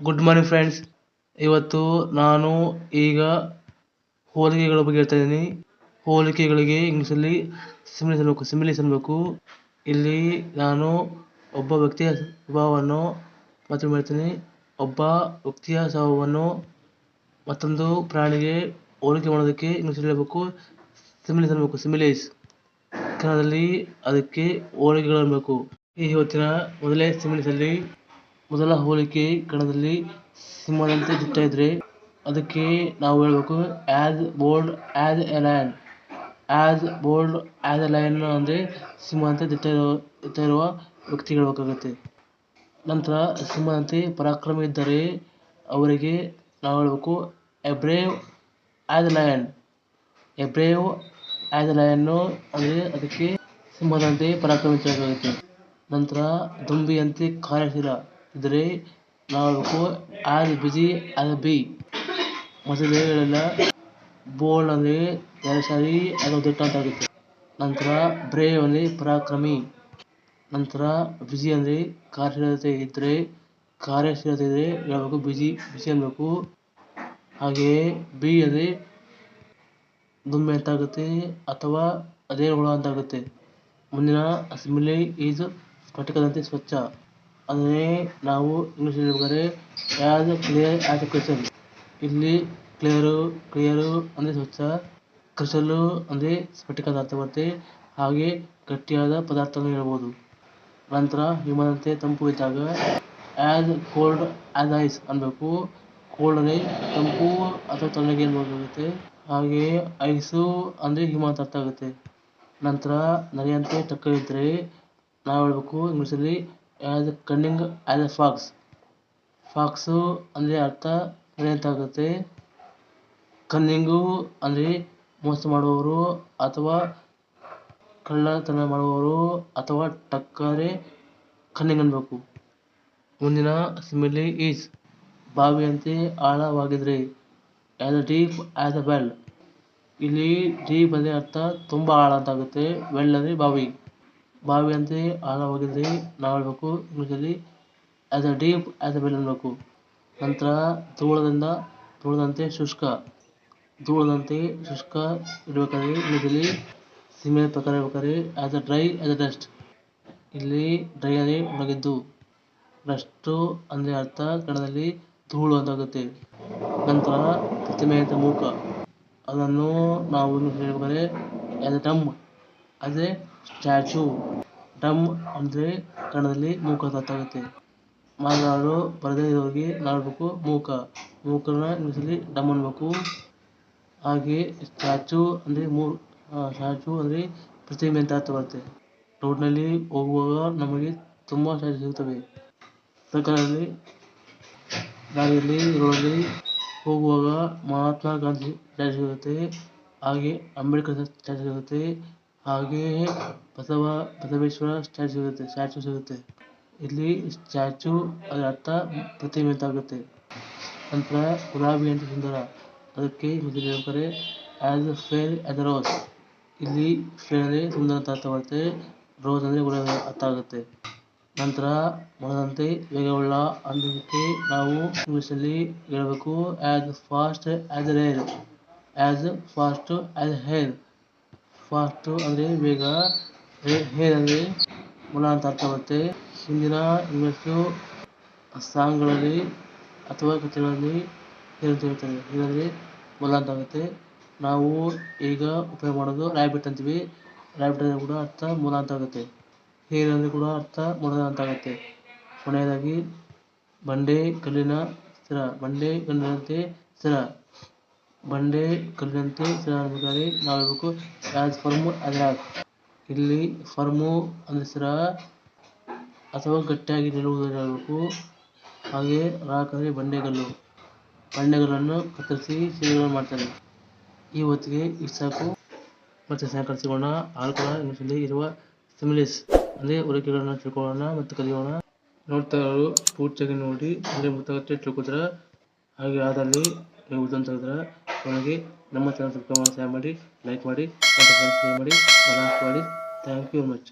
Good morning friends ಇವತ್ತು ನಾನು ಈಗ ಹೋಲಿಕೆಗಳ ಬಗ್ಗೆ ಹೇಳ್ತಾ ಇದ್ದೀನಿ. ಹೋಲಿಕೆಗಳಿಗೆ ಇಂಗ್ಲೀಷಲ್ಲಿ ಸಿಮಿಲಿ ಅನ್ಬೇಕು ಸಿಮಿಲಿ ಅನ್ಬೇಕು. ಇಲ್ಲಿ ನಾನು ಒಬ್ಬ ವ್ಯಕ್ತಿಯ ಸ್ವಭಾವವನ್ನು ಮತ್ತೆ ಮಾಡ್ತೀನಿ ಒಬ್ಬ ವ್ಯಕ್ತಿಯ ಸ್ವಭಾವವನ್ನು ಮತ್ತೊಂದು ಪ್ರಾಣಿಗೆ ಹೋಲಿಕೆ ಮಾಡೋದಕ್ಕೆ ಇಂಗ್ಲೀಷಲ್ಲಿ ಹೇಳಬೇಕು. ಸಿಮಿಲಿ ಅನ್ಬೇಕು ಸಿಮಿಲೈಸ್ ಕನ್ನಡದಲ್ಲಿ ಅದಕ್ಕೆ ಹೋಲಿಕೆಗಳು ಈ ಇವತ್ತಿನ ಮೊದಲೇ ಸಿಮಿಲೀಸಲ್ಲಿ ಮೊದಲ ಹೋಲಿಕೆ ಕಣದಲ್ಲಿ ಸಿಂಹದಂತೆ ದಿಟ್ಟ ಅದಕ್ಕೆ ನಾವು ಹೇಳಬೇಕು as bold as a lion as bold as a lion ಅಂದರೆ ಸಿಂಹದಂತೆ ದಿಟ್ಟ ಇರೋ, ದಿಟ್ಟ ವ್ಯಕ್ತಿ ಹೇಳ್ಬೇಕಾಗುತ್ತೆ ನಂತರ ಸಿಂಹದಂತೆ ಪರಾಕ್ರಮ ಇದ್ದರೆ ಅವರಿಗೆ ನಾವು ಹೇಳಬೇಕು a brave as a lion a brave as a ಲಯನ್ನು ಅಂದರೆ ಅದಕ್ಕೆ ಸಿಂಹದಂತೆ ಪರಾಕ್ರಮ ನಂತರ ದುಂಬಿಯಂತೆ ಕಾರ್ಯಶೀಲ. ಇದ್ದರೆ ನಾಲ್ಕು ಹೇಳಬೇಕು busy busy as a bee ಎರಡು ಸಾರಿ ಅದು ಅಂತ ಆಗುತ್ತೆ. ನಂತರ ಬ್ರೇ ಅಲ್ಲಿ ಪರಾಕ್ರಮಿ. ನಂತರ ಬಿಜಿ ಅಂದರೆ ಕಾರ್ಯಶೀಲತೆ ಇದ್ದರೆ ಕಾರ್ಯಶೀಲತೆ ಇದ್ದರೆ ಹೇಳಬೇಕು ಬಿಜಿ ಬಿಸಿ ಅನ್ನಬೇಕು ಹಾಗೆಯೇ ಬಿ ಅಲ್ಲಿ ದುಮ್ಮೆ ಅಂತ ಆಗುತ್ತೆ ಅಥವಾ ಅದೇ ಹುಳ ಅಂತ ಆಗುತ್ತೆ. ಮುಂದಿನ ಸಿಮಿಲಿ ಈಸ್ ಸ್ಫಟಿಕದಂತೆ ಸ್ವಚ್ಛ. ಅಂದರೆ ನಾವು ಇಂಗ್ಲೀಷ್ ಹೇಳ್ಬೇಕಾದ್ರೆ as clear as a crystal ಇಲ್ಲಿ ಕ್ಲಿಯರು ಕ್ಲಿಯರು ಅಂದರೆ ಸ್ವಚ್ಛ ಕ್ರಿಸಲು ಅಂದರೆ ಸ್ಫಟಿಕದ ಅಂತ ಅರ್ಥ ಬರುತ್ತೆ ಹಾಗೆ ಗಟ್ಟಿಯಾದ ಪದಾರ್ಥವನ್ನು ಹೇಳ್ಬೋದು. ನಂತರ ಹಿಮದಂತೆ ತಂಪು ಇದ್ದಾಗ ಆ್ಯಸ್ ಕೋಲ್ಡ್ ಆ್ಯಸ್ ಐಸ್ ಅನ್ನಬೇಕು ಕೋಲ್ಡ್ ಅಂದರೆ ತಂಪು ಅಥವಾ ತಣ್ಣಗೆ ಅನ್ಬೇಕಾಗುತ್ತೆ ಹಾಗೆ ಐಸು ಅಂದರೆ ಹಿಮ ಅಂತ ಅರ್ಥ ಆಗುತ್ತೆ. ನಂತರ ನರಿಯಂತೆ ಟಕ್ಕರಿದ್ದರೆ ನಾವು ಹೇಳಬೇಕು ಇಂಗ್ಲೀಷಲ್ಲಿ as a cunning as a fox fox ಅಂದರೆ ಅರ್ಥ ಆಗುತ್ತೆ? ಕನ್ನಿಂಗು ಅಂದರೆ ಮೋಸ ಮಾಡುವವರು ಅಥವಾ ಕಳ್ಳತನ ಮಾಡುವವರು ಅಥವಾ ಟಕ್ಕರೆ ಕನ್ನಿಂಗ್ ಅನ್ನಬೇಕು ಮುಂದಿನ ಸಿಮಿಲಿ ಈಸ್ ಬಾವಿಯಂತೆ ಆಳವಾಗಿದ್ರೆ. As a deep as a well ಇಲ್ಲಿ ಡೀಪ್ ಅಂದರೆ ಅರ್ಥ ತುಂಬ ಆಳ ಅಂತ ಆಗುತ್ತೆ. ವೆಲ್ ಅಂದರೆ ಬಾವಿ. ಬಾವಿಯಂತೆ ಅಂದರೆ ನಾವು ಹೇಳಬೇಕು ಇಂಗ್ಲೀಷಲ್ಲಿ as a deep as a well ಅನ್ನಬೇಕು. ನಂತರ ಧೂಳದಿಂದ, ಧೂಳದಂತೆ ಶುಷ್ಕ. ಧೂಳದಂತೆ ಶುಷ್ಕ ಇಡಬೇಕಾದ್ರೆ ಇಂಗ್ಲೀಷಲ್ಲಿ ಸಿಮೆ ಪ್ರಕಾರ ಹೇಳ್ಬೇಕಾದ್ರೆ as a dry as a dust ಇಲ್ಲಿ ಡ್ರೈ ಅಂದರೆ ಒಣಗಿದ್ದು. ಡಸ್ಟು ಅಂದರೆ ಅರ್ಥ ಕನ್ನಡದಲ್ಲಿ ಧೂಳು ಅಂತ ಆಗುತ್ತೆ ನಂತರ ಪ್ರತಿಮೆಯಂತೆ ಮೂಕ. ಅದನ್ನು ನಾವು ಹೇಳ್ಬೇಕಾದ್ರೆ as a dumb a statue, dumb ಅಂದರೆ ಕನ್ನಡದಲ್ಲಿ ಮೂಕ ಅಂತ ಅರ್ಥ ಆಗುತ್ತೆ. ಮಾತನಾಡಲು ಬರದೇ ಹೋಗಿ ನೋಡಬೇಕು ಮೂಕ. ಮೂಕನ ಇಂಗ್ಲೀಷಲ್ಲಿ ಡಮ್ ಅನ್ಬೇಕು. ಹಾಗೆ ಸ್ಟ್ಯಾಚು ಅಂದರೆ ಮೂ ಸ್ಟ್ಯಾಚು ಅಂದರೆ ಪ್ರತಿಮೆ ಅಂತ ಅರ್ಥ ಬರುತ್ತೆ. ರೋಡ್ನಲ್ಲಿ ಹೋಗುವಾಗ ನಮಗೆ ತುಂಬ ಸ್ಟ್ಯಾಚು ಸಿಗುತ್ತವೆ. ಸರ್ಕಾರದಲ್ಲಿ ದಾರಿಯಲ್ಲಿ, ರೋಡಲ್ಲಿ ಹೋಗುವಾಗ ಮಹಾತ್ಮ ಗಾಂಧಿ ಸ್ಟ್ಯಾಚು ಸಿಗುತ್ತೆ. ಹಾಗೆ ಅಂಬೇಡ್ಕರ್ ಸ್ಟ್ಯಾಚು ಸಿಗುತ್ತೆ. ಹಾಗೆಯೇ ಬಸವ, ಬಸವೇಶ್ವರ ಸ್ಟ್ಯಾಚು ಸಿಗುತ್ತೆ ಸ್ಟ್ಯಾಚು ಸಿಗುತ್ತೆ ಇಲ್ಲಿ ಸ್ಟ್ಯಾಚು ಅದರ ಅರ್ಥ ಪ್ರತಿಮೆ ಅಂತಾಗುತ್ತೆ ನಂತರ ಅಂತ ಸುಂದರ. ಅದಕ್ಕೆ ಇಂಗ್ಲೀಷಲ್ಲಿ ಹೇಳ್ತಾರೆ as fair as a rose ಇಲ್ಲಿ ಫೇರ್ ಅಂದರೆ ಸುಂದರ ಅಂತ ಅರ್ಥ ಬರುತ್ತೆ ರೋಸ್ ಅಂದರೆ ಗುಲಾಬಿ ಅರ್ಥ ಆಗುತ್ತೆ. ನಂತರ ಮೊದಲಂತೆ ವೇಗವುಳ್ಳ ಅನ್ನೋದಕ್ಕೆ ನಾವು ಇಂಗ್ಲೀಷಲ್ಲಿ ಹೇಳಬೇಕು as fast as hare as fast as hare fast ಅಂದರೆ ವೇಗ ಹೇರ್ ಅಂದರೆ ಮೊಲ ಅಂತ ಅರ್ಥ ಬರುತ್ತೆ ಹಿಂದಿನ ಇಂಗ್ಲೀಷು ಸಾಂಗ್ಗಳಲ್ಲಿ ಅಥವಾ ಕಥೆಗಳಲ್ಲಿ ಹೇಳ್ತಾರೆ ಮೊಲ ಅಂತ ಆಗುತ್ತೆ ನಾವು ಈಗ ಉಪಯೋಗ ಮಾಡೋದು ರ್ಯಾಬಿಟ್ ಅಂತೀವಿ. ರ್ಯಾಬಿಟ್ ಅಂದರೆ ಕೂಡ ಅರ್ಥ ಮೊಲ ಅಂತ ಆಗುತ್ತೆ ಹೇರ್ ಕೂಡ ಅರ್ಥ ಮೊಲ ಅಂತ ಆಗುತ್ತೆ ಕೊನೆಯದಾಗಿ ಬಂಡೆ ಕಲ್ಲಿನ ಸ್ಥಿರ, ಬಂಡೆ ಕಲ್ಲಿನಂತೆ ಸ್ಥಿರ. ಬಂಡೆ ಕಲ್ಲಿನಂತೆ ನೋಡಬೇಕು ಅನ್ನಬೇಕಾದ್ರೆ ನಾವು ಹೇಳಬೇಕು ಆ್ಯಸ್ ಫರ್ಮ್ ಆ್ಯಸ್ ಇಲ್ಲಿ ಫರ್ಮು ಅಂದರೆ ಸ್ಥಿರ ಅಥವಾ ಗಟ್ಟಿಯಾಗಿ ನಿಲ್ಲುವುದನ್ನು ಹೇಳಬೇಕು ಹಾಗೆ ರಾಕ್ ಅಂದರೆ ಬಂಡೆಗಲ್ಲು. ಬಂಡೆಗಲ್ಲನ್ನು ಕತ್ತರಿಸಿ ಶಿಲೆಗಳನ್ನು ಮಾಡ್ತಾರೆ ಈ ಹೊತ್ತಿಗೆ ಇಷ್ಟು ಸಾಕು. ಮತ್ತೆ ಸಾಯಂಕಾಲ ಸಿಗೋಣ ಆಲ್ಕೋಳ ಇಂಗ್ಲೀಷಲ್ಲಿ ಇರುವ ಸಿಮಿಲಿಸ್ ಅಂದರೆ ಹೋಲಿಕೆಗಳನ್ನು ತಿಳ್ಕೊಳ್ಳೋಣ ಮತ್ತು ಕಲಿಯೋಣ. ನೋಡ್ತಾ ಇರೋರು ಪೂರ್ತಿಯಾಗಿ ನೋಡಿ. ಅಂದರೆ ಗೊತ್ತಾಗುತ್ತೆ ತಿಳ್ಕೊತಾರೆ? ಹಾಗೆ ಆದಲ್ಲಿ ನೀವು ಅಂತ ಹೇಳಿದ್ರೆ ನನಗೆ ನಮ್ಮ ಚಾನಲ್ ಸಬ್ಸ್ಕ್ರೈಬ್ ಮಾಡಿ ಸಹಾಯ ಮಾಡಿ ಲೈಕ್ ಮಾಡಿ ಮಾಡಿ ಮಾಡಿ. Thank you very much